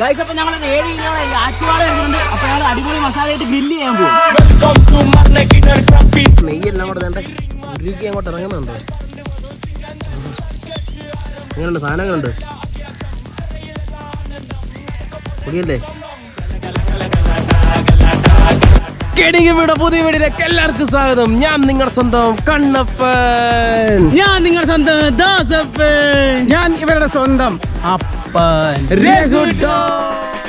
Guys അപ്പൊ ഞങ്ങൾ ഏഴ് കിലോ ആറ്റുവാള എടുക്കുന്നുണ്ട് അപ്പൊ ഞങ്ങൾ അടിപൊളി മസാല ആയിട്ട് ഗ്രില്ല് ചെയ്യാൻ പോകും നെയ്യെല്ലാം കൂടെ വേണ്ട ഉരുക്കി അങ്ങോട്ട് ഇറങ്ങുന്നുണ്ടോ. ഇങ്ങനെയുണ്ട് സാധനങ്ങളുണ്ട്. പുതിയല്ലേ? പുതിയ വീടിലേക്ക് എല്ലാവർക്കും സ്വാഗതം. ഞാൻ നിങ്ങളുടെ സ്വന്തം കണ്ണപ്പൻ. ഞാൻ നിങ്ങളുടെ സ്വന്തം ദാസപ്പൻ. ഞാൻ ഇവരുടെ സ്വന്തം അപ്പൻ fun. Regular.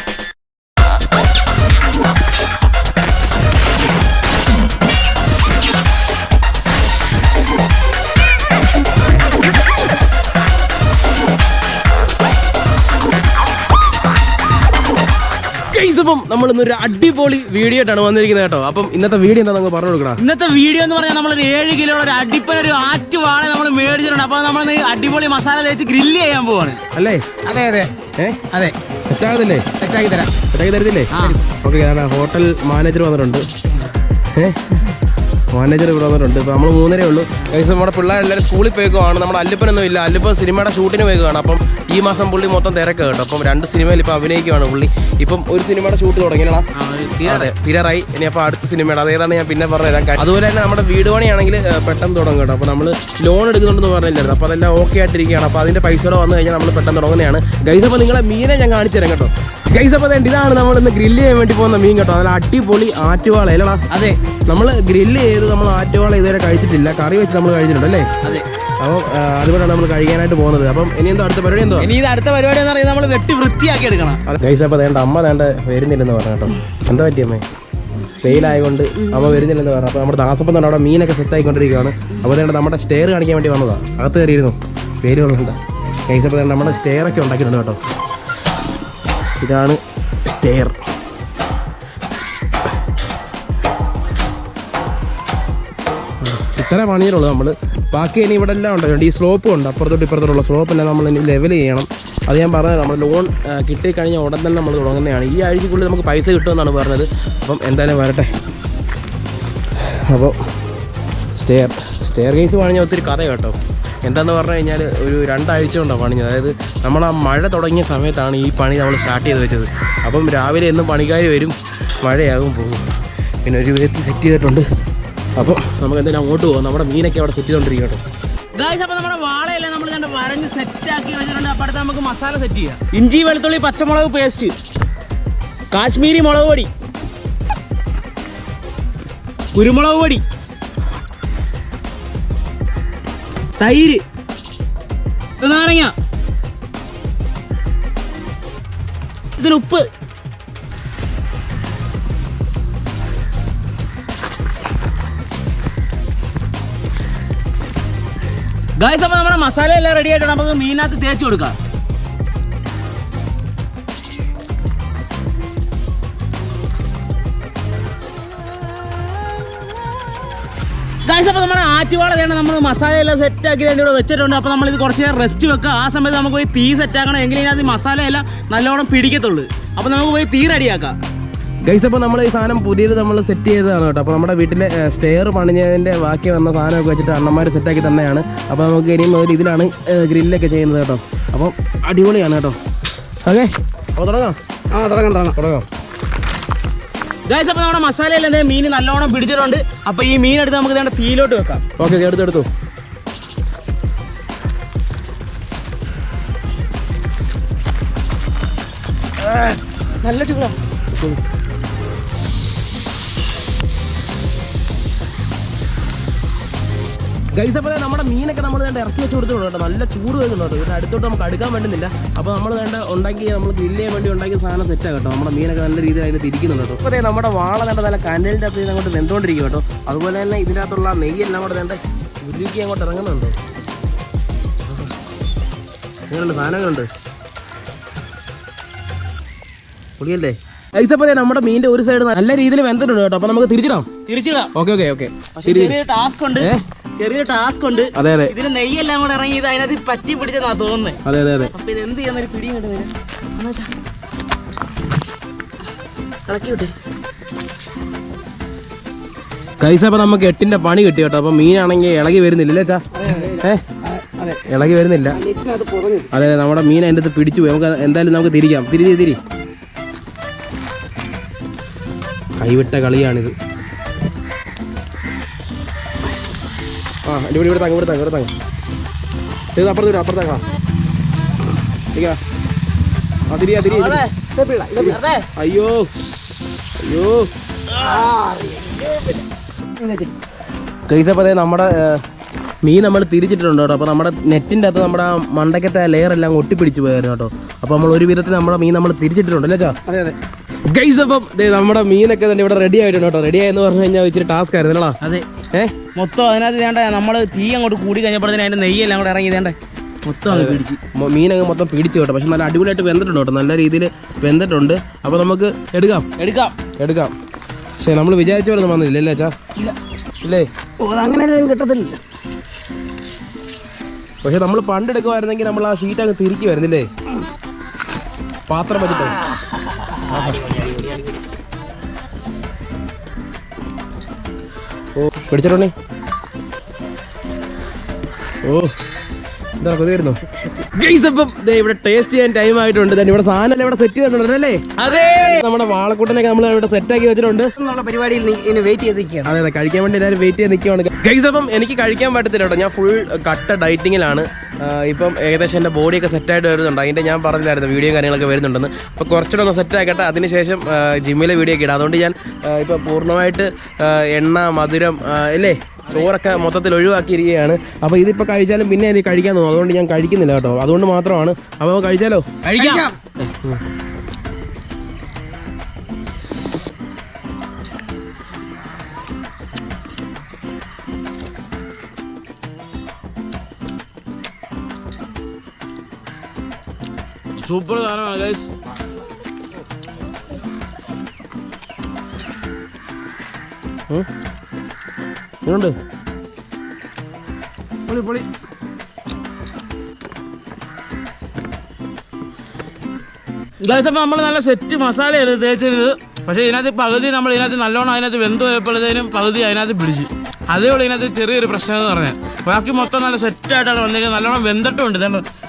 അപ്പം നമ്മൾ ഒരു അടിപൊളി വീഡിയോ ആയിട്ടാണ് വന്നിരിക്കുന്നത് കേട്ടോ. അപ്പം ഇന്നത്തെ വീഡിയോ എന്താ പറഞ്ഞു കൊടുക്കണം ഇന്നത്തെ വീഡിയോ എന്ന് പറഞ്ഞാൽ നമ്മൾ ഒരു ഏഴ് കിലോ ഒരു അടിപ്പൻ ഒരു ആറ്റുവാള നമ്മൾ മേടിച്ചിട്ടുണ്ട്. അപ്പൊ നമ്മൾ അടിപൊളി മസാല തേച്ച് ഗ്രില്ല് ചെയ്യാൻ പോവാണ്. അല്ലേ? അതെ അതെ. അതെ. സെറ്റാകത്തില്ലേ സെറ്റാക്കി തരാം. സെറ്റാക്കി തരത്തില്ലേ. ഓക്കെ ഹോട്ടൽ മാനേജർ വന്നിട്ടുണ്ട്. മാനേജർ ഇവിടെ വന്നിട്ടുണ്ട്. ഇപ്പോൾ നമ്മൾ മൂന്നരേ ഉള്ളൂ. ഏകദേശം നമ്മുടെ പിള്ളേർ എല്ലാവരും സ്കൂളിൽ പോയിക്കുവാണ്. നമ്മുടെ അല്ലുപ്പനൊന്നും ഇല്ല. അല്ലുപ്പൻ സിനിമയുടെ ഷൂട്ടിന് പോയിക്കുവാണ്. അപ്പം ഈ മാസം പുള്ളി മൊത്തം തിരക്ക് കേട്ടോ. അപ്പം രണ്ട് സിനിമയിൽ ഇപ്പോൾ അഭിനയിക്കുവാണ് പുള്ളി. ഇപ്പം ഒരു സിനിമയുടെ ഷൂട്ട് തുടങ്ങിയടാ അതെ തീരാറായി ഇനി അപ്പോൾ അടുത്ത സിനിമയുടെ അതേതാണ് ഞാൻ പിന്നെ പറഞ്ഞുതരാം. കാര്യം അതുപോലെ തന്നെ നമ്മുടെ വീട് പണിയാണെങ്കിൽ പെട്ടെന്ന് തുടങ്ങും കേട്ടോ. അപ്പോൾ നമ്മൾ ലോൺ എടുക്കുന്നുണ്ടെന്ന് പറഞ്ഞില്ലായിരുന്നു. അപ്പോൾ അതെല്ലാം ഓക്കെ ആയിട്ടിരിക്കുകയാണ്. അപ്പോൾ അതിന്റെ പൈസ വന്നു കഴിഞ്ഞാൽ നമ്മൾ പെട്ടെന്ന് തുടങ്ങുന്നതാണ്. ഗൈസ് അപ്പോൾ നിങ്ങളെ മീനെ ഞാൻ കാണിച്ചു തരാം കേട്ടോ. ഗൈസ് അപ്പോൾ അതേണ്ട ഇതാണ് നമ്മൾ ഇന്ന് ഗ്രില്ല് ചെയ്യാൻ വേണ്ടി പോകുന്ന മീൻ കേട്ടോ. അതിൽ അടിപൊളി ആറ്റുവാള. അല്ലടാ അതെ. നമ്മൾ ഗ്രില്ല് ചെയ്ത് നമ്മൾ ആറ്റുവാള ഇതുവരെ കഴിച്ചിട്ടില്ല. കറി വെച്ച് നമ്മൾ കഴിച്ചിട്ടുണ്ട് അല്ലേ? അതെ. അപ്പോൾ അതുകൊണ്ടാണ് നമ്മൾ കഴിക്കാനായിട്ട് പോകുന്നത്. അപ്പം ഇനി എന്തോ അടുത്ത പരിപാടി എന്തോ ഇനി ഇത് അടുത്ത പരിപാടി എന്ന് പറയുന്നത് നമ്മൾ വെട്ടി വൃത്തിയാക്കി എടുക്കണം. ഗൈസ് അപ്പോൾ അതേണ്ട അമ്മ വേണ്ട വരുന്നില്ലെന്ന് പറഞ്ഞു കേട്ടോ. എന്താ പറ്റി അമ്മേ? വെയിലായതുകൊണ്ട് അമ്മ വരുന്നില്ലെന്ന് പറഞ്ഞു. അപ്പോൾ നമ്മുടെ ദാസപ്പം തന്നെ അവിടെ മീനൊക്കെ സെറ്റ് ആയിക്കൊണ്ടിരിക്കുകയാണ്. അപ്പോൾ അതേണ്ട നമ്മുടെ സ്റ്റെയർ കാണിക്കാൻ വേണ്ടി വന്നതാണ് അകത്ത് കയറിയിരുന്നു. പേര് പറഞ്ഞിട്ടുണ്ട്? ഗൈസ് അപ്പോൾ നമ്മുടെ സ്റ്റെയർ ഒക്കെ ഉണ്ടാക്കിയിട്ടുണ്ട് കേട്ടോ. ഇതാണ് സ്റ്റെയർ ഇത്ര പണിയുള്ളൂ നമ്മൾ ബാക്കി ഇനി ഇവിടെ എല്ലാം ഉണ്ട്. ഈ സ്ലോപ്പും ഉണ്ട്. അപ്പുറത്തോട്ട് ഇപ്പുറത്തോട്ടുള്ള സ്ലോപ്പ് എല്ലാം നമ്മൾ ഇനി ലെവൽ ചെയ്യണം. അത് ഞാൻ പറഞ്ഞത് നമ്മൾ ലോൺ കിട്ടിക്കഴിഞ്ഞാൽ ഉടൻ തന്നെ നമ്മൾ തുടങ്ങുന്നതാണ്. ഈ ആഴ്ചക്കുള്ളിൽ നമുക്ക് പൈസ കിട്ടുമെന്നാണ് പറഞ്ഞത്. അപ്പം എന്തായാലും വരട്ടെ. അപ്പോൾ സ്റ്റെയർ സ്റ്റെയർ കേസ് പണിഞ്ഞാൽ ഒത്തിരി കഥ കേട്ടോ. എന്താന്ന് പറഞ്ഞു കഴിഞ്ഞാൽ ഒരു രണ്ടാഴ്ച കൊണ്ടാണ് പണിഞ്ഞത് അതായത് നമ്മൾ ആ മഴ തുടങ്ങിയ സമയത്താണ് ഈ പണി നമ്മൾ സ്റ്റാർട്ട് ചെയ്ത് വെച്ചത്. അപ്പം രാവിലെ എന്നും പണിക്കാർ വരും മഴയാകും പോകും. പിന്നെ ഒരു വിധത്തിൽ സെറ്റ് ചെയ്തിട്ടുണ്ട്. അപ്പോൾ നമുക്ക് എന്തായാലും അങ്ങോട്ട് പോകാം നമ്മുടെ മീനൊക്കെ അവിടെ സെറ്റ് ചെയ്തുകൊണ്ടിരിക്കും കേട്ടോ. ഗായ്സ് അപ്പൊ നമ്മുടെ വാളയെല്ലാം നമ്മൾ വെച്ചിട്ടുണ്ട്. അപ്പോൾ മസാല സെറ്റ് ചെയ്യാം. ഇഞ്ചി വെളുത്തുള്ളി പച്ചമുളക് പേസ്റ്റ് കാശ്മീരി മുളക് പൊടി. കുരുമുളക് പൊടി. തൈര്. നാരങ്ങ ഇതിന് ഉപ്പ്. ഗായ്സ് അപ്പൊ നമ്മുടെ മസാല എല്ലാം റെഡി ആയിട്ടുണ്ട്. നമുക്ക് മീനകത്ത് തേച്ച് കൊടുക്കാം. ആറ്റുവാള വേണം നമ്മൾ മസാല എല്ലാം സെറ്റ് ആക്കി വേണ്ടി ഇവിടെ വെച്ചിട്ടുണ്ട്. അപ്പോൾ നമ്മളിത് ഇത് കുറച്ച് നേരം റെസ്റ്റ് വെക്കുക. ആ സമയത്ത് നമുക്ക് പോയി തീ സെറ്റ് ആക്കണം. എങ്കിലും ഇതിനകത്ത് മസാല എല്ലാം നല്ലോണം പിടിക്കത്തുള്ളൂ. അപ്പോൾ നമുക്ക് പോയി തീ റെഡിയാക്കാം. ഗൈസ് അപ്പോൾ നമ്മൾ ഈ സാധനം പുതിയത് നമ്മൾ സെറ്റ് ചെയ്തതാണ് കേട്ടോ. അപ്പോൾ നമ്മുടെ വീട്ടിലെ സ്റ്റെയർ പണിഞ്ഞതിന്റെ ബാക്കി വന്ന സാധനമൊക്കെ വെച്ചിട്ട് അണ്ണന്മാർ സെറ്റാക്കി തന്നെയാണ്. അപ്പോൾ നമുക്ക് ഇനിയും മുതൽ ഇതിലാണ് ഗ്രില്ലൊക്കെ ചെയ്യുന്നത് കേട്ടോ. അപ്പം അടിപൊളിയാണ് കേട്ടോ. ഓക്കെ അപ്പോൾ തുടങ്ങാം. ആ തുടങ്ങാം തുടങ്ങാം. തുടങ്ങാം. ഗായ്സ് അപ്പൊ നമ്മുടെ മസാല എന്തെങ്കിലും മീൻ നല്ലോണം പിടിച്ചിട്ടുണ്ട്. അപ്പൊ ഈ മീൻ എടുത്ത് നമുക്ക് ഇതേണ്ട തീയിലോട്ട് വെക്കാം. ഓക്കെ എടുത്തു എടുത്തു. നല്ല ചൂടാ. ഗൈസ് അപ്പോൾ നമ്മുടെ മീനൊക്കെ നമ്മൾ വേണ്ട ഇറക്കി വെച്ച് കൊടുത്തിട്ടുണ്ട് കേട്ടോ. നല്ല ചൂട് വരുന്നുണ്ട് കേട്ടോ. ഇതിന്റെ അടുത്തോട്ട് നമുക്ക് അടുക്കാൻ പറ്റുന്നില്ല. അപ്പോൾ നമ്മൾ വേണ്ട ഉണ്ടാക്കി നമ്മൾ ഗ്രില്ല് ചെയ്യാൻ വേണ്ടി ഉണ്ടാക്കിയ സാധനം സെറ്റാണ് കേട്ടോ. നമ്മുടെ മീനൊക്കെ നല്ല രീതിയിൽ അതിന് തിരിക്കുന്നുണ്ട് കേട്ടോ. അപ്പോൾ ദേ നമ്മുടെ വാള വേണ്ട നല്ല കനലിന്റെ അകത്ത് അങ്ങോട്ട് വെന്തോണ്ടിരിക്കും കേട്ടോ. അതുപോലെ തന്നെ ഇതിനകത്തുള്ള നെയ്യെല്ലാം കൂടെ വേണ്ട ഉരുക്കി അങ്ങോട്ട് ഇറങ്ങുന്നുണ്ട്. അങ്ങനെയുള്ള സാധനങ്ങളുണ്ട്. പൊളിയല്ലേ? ദേ നമ്മുടെ മീന്റെ ഒരു സൈഡ് നല്ല രീതിയിൽ വെന്തിട്ടുണ്ട് കേട്ടോ. അപ്പൊ നമുക്ക് തിരിച്ചിടാം. തിരിച്ചിടാം. ഓക്കെ ഓക്കെ ഓക്കെ ടാസ്ക് ഉണ്ട്. ചെറിയ ടാസ്ക് ഉണ്ട്. അതെ അതെ. ഇതിന് നെയ്യെല്ലാം കൂടെ ഇറങ്ങി ഇത് അതിനകത്ത് പറ്റി പിടിച്ചതാ തോന്നുന്നത് അതെ അതെ അതെ. അപ്പൊ ഇത് എന്ത് ചെയ്യാന്നൊരു പിടി കണ്ടു വരും. ഇളക്കി നമുക്ക് എട്ടിന്റെ പണി കിട്ടി കേട്ടോ. അപ്പൊ മീനാണെങ്കിൽ ഇളകി വരുന്നില്ല ചാ? ഏഹ് ഇളകി വരുന്നില്ല. അതെ നമ്മുടെ മീൻ അതിന്റെ അടുത്ത് പിടിച്ചു പോയി. നമുക്ക് എന്തായാലും നമുക്ക് തിരിക്കാം. തിരി തിരി. കൈവിട്ട കളിയാണിത്. ആ എന്റെ ഇവിടെ തങ്ങ ഇവിടെ തങ്ങ ഇവിടെ തങ്ങ. ഇത് അപ്പുറത്ത് വിടാം അപ്പുറത്തേക്കാ ഇരിക്കാ. ആ തിരിയാ തിരി അയ്യോ അയ്യോ. കൈസപ്പതേ നമ്മുടെ മീൻ നമ്മൾ തിരിച്ചിട്ടുണ്ട് കേട്ടോ. അപ്പോൾ നമ്മുടെ നെറ്റിന്റെ അകത്ത് നമ്മുടെ ആ മണ്ടക്കത്തെ ലെയർ എല്ലാം ഒട്ടിപ്പിടിച്ച് പോയായിരുന്നു കേട്ടോ. അപ്പോൾ നമ്മൾ ഒരു വിധത്തിൽ നമ്മുടെ മീൻ നമ്മൾ തിരിച്ചിട്ടുണ്ട് അല്ലേ ചാ അതെ അതെ. ഗൈസ് അപ്പം നമ്മുടെ മീനൊക്കെ തന്നെ ഇവിടെ റെഡി ആയിട്ടുണ്ട് കേട്ടോ. റെഡി ആയെന്ന് പറഞ്ഞു കഴിഞ്ഞാൽ ഇച്ചിരി ടാസ്ക് ആയിരുന്നു അല്ലേ? അതെ. ഏ? മൊത്തം അതിനകത്ത് വേണ്ട നമ്മൾ തീ അങ്ങോട്ട് കൂടി കഴിഞ്ഞപ്പോഴത്തേന് അതിന്റെ നെയ്യെല്ലാം കൂടെ ഇറങ്ങി വേണ്ടേ മൊത്തം പിടിച്ച്. മീനൊക്കെ മൊത്തം പിടിച്ചു കേട്ടോ. പക്ഷെ നല്ല അടിപൊളിയായിട്ട് വെന്തിട്ടുണ്ട് കേട്ടോ. നല്ല രീതിയിൽ വെന്തിട്ടുണ്ട്. അപ്പോൾ നമുക്ക് എടുക്കാം. എടുക്കാം. എടുക്കാം. പക്ഷേ നമ്മൾ വിചാരിച്ച പോലെ ഒന്നും വന്നില്ല അല്ലേ ചാ ഇല്ലേ. ഓ അങ്ങനെ കിട്ടത്തില്ല. പക്ഷെ നമ്മൾ പണ്ട് എടുക്കുമായിരുന്നെങ്കിൽ നമ്മൾ ആ ഷീറ്റ് അങ്ങ് തിരിക്കി വരുന്നില്ലേ? പാത്രം വെച്ചിട്ട്. ഓ പിടിച്ചിട്ടുണ്ടേ. ഓ. ഇവിടെ ടേസ്റ്റ് ചെയ്യാൻ ടൈം ആയിട്ടുണ്ട്. ഇവിടെ സാധനം ഇവിടെ സെറ്റ് ചെയ്തിട്ടുണ്ട് അല്ലേ? അതെ. നമ്മുടെ വാളക്കൂട്ടനൊക്കെ നമ്മൾ ഇവിടെ സെറ്റ് ആക്കി വെച്ചിട്ടുണ്ട്. പരിപാടിയിൽ വെയിറ്റ് ചെയ്ത് അതെ അതെ കഴിക്കാൻ വേണ്ടി എല്ലാവരും വെയിറ്റ് ചെയ്ത് നിൽക്കുകയാണ്. ഗൈസ് അപ്പം എനിക്ക് കഴിക്കാൻ പറ്റത്തില്ല കേട്ടോ. ഞാൻ ഫുൾ കട്ട ഡയറ്റിങ്ങിലാണ് ഇപ്പം ഏകദേശം എന്റെ ബോഡിയൊക്കെ സെറ്റായിട്ട് വരുന്നുണ്ട്. അതിന്റെ ഞാൻ പറഞ്ഞില്ലായിരുന്നു വീഡിയോ കാര്യങ്ങളൊക്കെ വരുന്നുണ്ടെന്ന്. അപ്പോൾ കുറച്ചുകൂടെ ഒന്ന് സെറ്റ് ആക്കട്ടെ. അതിനുശേഷം ജിമ്മിലെ വീഡിയോ ഒക്കെ ഇടാം. അതുകൊണ്ട് ഞാൻ ഇപ്പം പൂർണമായിട്ട് എണ്ണ മധുരം അല്ലേ? ചോറൊക്കെ മൊത്തത്തിൽ ഒഴിവാക്കിയിരിക്കുകയാണ്. അപ്പോൾ ഇതിപ്പോൾ കഴിച്ചാലും പിന്നെ എനിക്ക് കഴിക്കാൻ തോന്നും. അതുകൊണ്ട് ഞാൻ കഴിക്കുന്നില്ല കേട്ടോ. അതുകൊണ്ട് മാത്രമാണ്. അപ്പോൾ കഴിച്ചാലോ? കഴിക്കാം. സൂപ്പർ സാധനമാണ് ഗൈസ് ഉം. ഇതുണ്ട്. പൊളി പൊളി. ഗൈസ് അപ്പോൾ നമ്മൾ നല്ല സെറ്റ് മസാലയാണ് തേച്ചിരുന്നത്. പക്ഷേ ഇതിനകത്ത് പകുതി നമ്മൾ ഇതിനകത്ത് നല്ലോണം അതിനകത്ത് വെന്ത് പോയപ്പോഴത്തേനും പകുതി അതിനകത്ത് പിടിച്ച്. അതേപോലെ ഇതിനകത്ത് ചെറിയൊരു പ്രശ്നം എന്ന് പറഞ്ഞാൽ. ബാക്കി മൊത്തം നല്ല സെറ്റായിട്ടാണ് വന്നിരിക്കുന്നത്. നല്ലോണം വെന്തിട്ടുണ്ട്.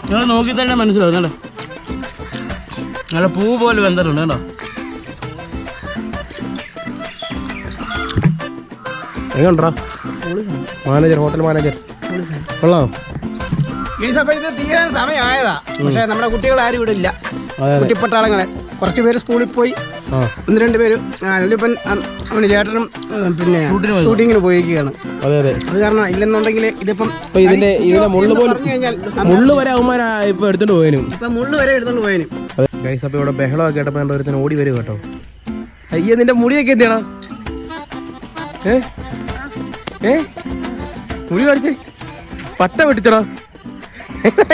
നിങ്ങൾ നോക്കി തന്നെ മനസ്സിലാവും. കേട്ടോ നല്ല പൂ പോലെ വെന്തിട്ടുണ്ട് കേട്ടോ. എങ്ങനെയുണ്ടാ മാനേജർ ഹോട്ടൽ മാനേജർ കൊള്ളാം. ഇത് തീരാൻ സമയമായതാ. പക്ഷെ നമ്മുടെ കുട്ടികൾ ആരും ഇവിടെ ഇല്ല. കുട്ടിപ്പട്ടാളങ്ങളെ. കുറച്ച് പേര് സ്കൂളിൽ പോയി. ഒന്ന് രണ്ട് പേര് അവന് ചേട്ടനും പിന്നെ ഷൂട്ടിങ്ങിന് പോയിരിക്കുകയാണ്. അതെ അതെ. അത് കാരണം ഇല്ലെന്നുണ്ടെങ്കിൽ ഇതിപ്പം ഇതിന്റെ ഇതിന്റെ മുള്ളു പോലും മുള്ള് വരെ അവന്മാരാ ഇപ്പൊ എടുത്തോണ്ട് പോയനും. ഇപ്പൊ മുള്ളു വരെ എടുത്തോണ്ട് പോയനും. ഗൈസ് അപ്പൊ ഇവിടെ ബഹളമൊക്കെ കേട്ടപ്പോ ഞാൻ ഒരുത്തിന് ഓടി വരും കേട്ടോ. അയ്യ നിന്റെ മുടിയൊക്കെ എന്തിയാണോ ഏ? ഏ? മുടി കാണിച്ചേ. പട്ട വെട്ടിച്ചടാ.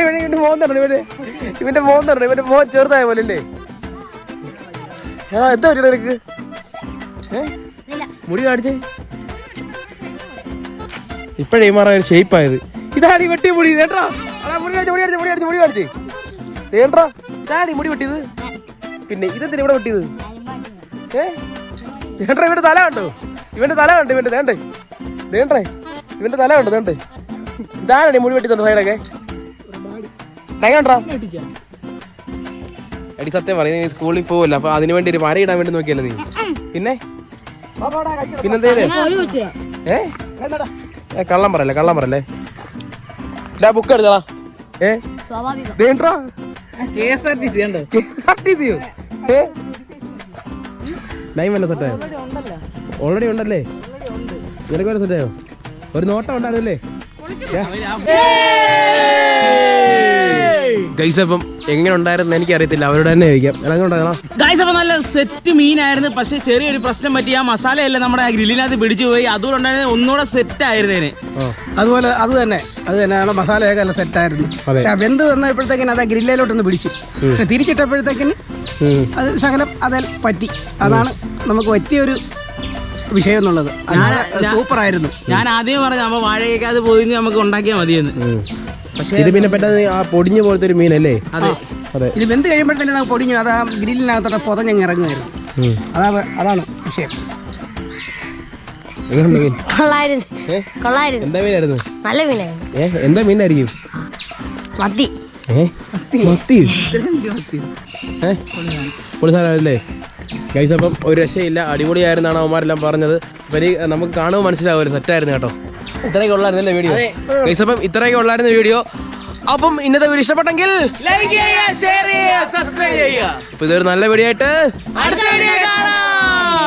ഇവന്റെ മോൻ തരണം ഇവന്റെ ഇവന്റെ മോൻ തരണം ഇവന്റെ മോൻ ചെറുതായ പോലെ അല്ലേ ആ എന്താ പറ്റിയത് നിനക്ക്? ഏ? മുടി കാണിച്ചേ. ഇപ്പഴേ മാറാ ഒരു ഷേപ്പ് ആയത്. ഇതാണ് ഈ വെട്ടിയ മുടി കേട്ടാ മുടി കാണിച്ച് മുടി കാണിച്ച് മുടി കാണിച്ച് മുടി കാണിച്ചേ. തേണ്ടാ ഇതാണ് ഈ മുടി വെട്ടിയത്. പിന്നെ ഇതെന്തിനാ ഇവിടെ വെട്ടിയത്? ഏ? തേണ്ടാ ഇവന്റെ തല കണ്ടോ? ഇവന്റെ തല കണ്ടോ? ഇവന്റെ തേണ്ടേ തേണ്ടേ ഇവന്റെ തല കണ്ടോ? തേണ്ടേ ഇതാണ് മുടി വെട്ടി തന്നെ സൈഡൊക്കെ? എടി സത്യം പറയും നീ സ്കൂളിൽ പോവല്ല അപ്പൊ അതിനു വേണ്ടി ഒരു വര ഇടാൻ വേണ്ടി നോക്കിയല്ലേ നീ? പിന്നെ? പിന്നെന്തേ ഏ? കള്ളം പറയല്ലേ കള്ളം പറയല്ലേ? ഡാ ബുക്ക് എടുത്തടാ. ഏ? ദേണ്ടാ K S R T C ഉണ്ട് KSRTC യോ? ഏ? ലൈൻ വല്ല സെറ്റായോ ഓൾറെഡി ഉണ്ടല്ലേ? നിനക്ക് വല്ല സെറ്റായോ ഒരു നോട്ടം ഉണ്ടായിരുന്നല്ലേ? ഗൈസ് അപ്പം എങ്ങനെ ഉണ്ടായിരുന്നു എനിക്ക് അറിയത്തില്ല. അവരോട് തന്നെ ചോദിക്കാം. ഗൈസ് അപ്പോൾ നല്ല സെറ്റ് മീനായിരുന്നു പക്ഷെ ചെറിയൊരു പ്രശ്നം പറ്റി. ആ മസാലയെല്ലാം നമ്മുടെ ആ ഗ്രില്ലിനകത്ത് പിടിച്ചു പോയി. അതുകൊണ്ടുണ്ടായിരുന്നു ഒന്നുകൂടെ സെറ്റ് ആയിരുന്നേന് അതുപോലെ അത് തന്നെ. അത് തന്നെ നമ്മുടെ മസാലയൊക്കെ നല്ല സെറ്റ് ആയിരുന്നു. വെന്ത് വന്നപ്പോഴത്തേക്കിന് അത് ഗ്രില്ലിലോട്ടൊന്ന് പിടിച്ചു. പക്ഷെ തിരിച്ചിട്ടപ്പോഴത്തേക്കിന് അത് ശകലം അതെ പറ്റി. അതാണ് നമുക്ക് പറ്റിയൊരു വിഷയം എന്നുള്ളത് സൂപ്പർ ആയിരുന്നു ഞാൻ ആദ്യം പറഞ്ഞു നമ്മൾ വാഴയ്ക്കകത്ത് പോയി നമുക്ക് ഉണ്ടാക്കിയാൽ മതിയെന്ന്. പക്ഷേ ഇത് പിന്നെ പെട്ടെന്ന് ആ പൊടിഞ്ഞ പോലത്തെ ഒരു മീനല്ലേ? അതെ. അതെ. ഇത് വെന്ത് കഴിയുമ്പോഴത്തേനും നമുക്ക് പൊടിഞ്ഞു അത് ആ ഗ്രില്ലിനകത്തോട്ട് പൊതഞ്ഞങ്ങ് ഇറങ്ങുമായിരുന്നു അതാ അതാണ് അതാണ് വിഷയം. കൊള്ളായിരുന്നു. കൊള്ളായിരുന്നു. എന്താ മീനായിരുന്നു? നല്ല മീനായിരുന്നു. എന്താ മീനായിരിക്കും? മത്തി. ഏ പൊളി സാധനമല്ലേ ഗൈസ് അപ്പം ഒരു രക്ഷയില്ല. അടിപൊളിയായിരുന്നാണ് അവന്മാരെല്ലാം പറഞ്ഞത്. ഇവർ നമുക്ക് കാണുമ്പോൾ മനസ്സിലാവും ഒരു സെറ്റായിരുന്നു കേട്ടോ. ഇത്രയൊക്കെ ഉള്ളായിരുന്നല്ലേ വീഡിയോ? ഗൈസ് അപ്പം ഇത്രയൊക്കെ ഉള്ളായിരുന്ന വീഡിയോ. അപ്പം ഇന്നത്തെ വീഡിയോ ഇഷ്ടപ്പെട്ടെങ്കിൽ ലൈക്ക് ചെയ്യുക ഷെയർ ചെയ്യുക സബ്സ്ക്രൈബ് ചെയ്യുക. അപ്പൊ ഇതൊരു നല്ല വീഡിയോ ആയിട്ട് അടുത്ത വീഡിയോ കാണാം.